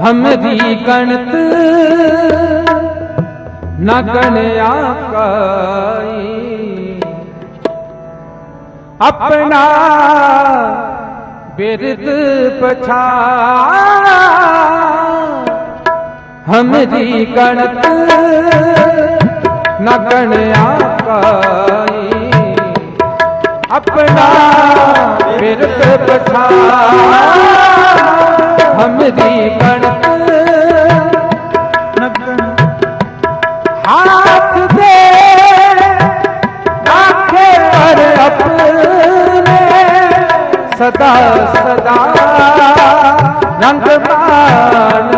ਹਮਰੀ ਗਣਤ ਨ ਗਣਿਆ ਕਾਈ ਆਪਣਾ ਬਿਰਦ ਪਛਾ ਹਮਰੀ ਗਣਤ ਨ ਗਣਿਆ ਕਾਈ ਆਪਣਾ ਬਿਰਦ ਪਛਾ ਹਮਰੀ ਕਣ ਸਦਾ ਸਦਾ ਰੰਗ ਮਾਨ।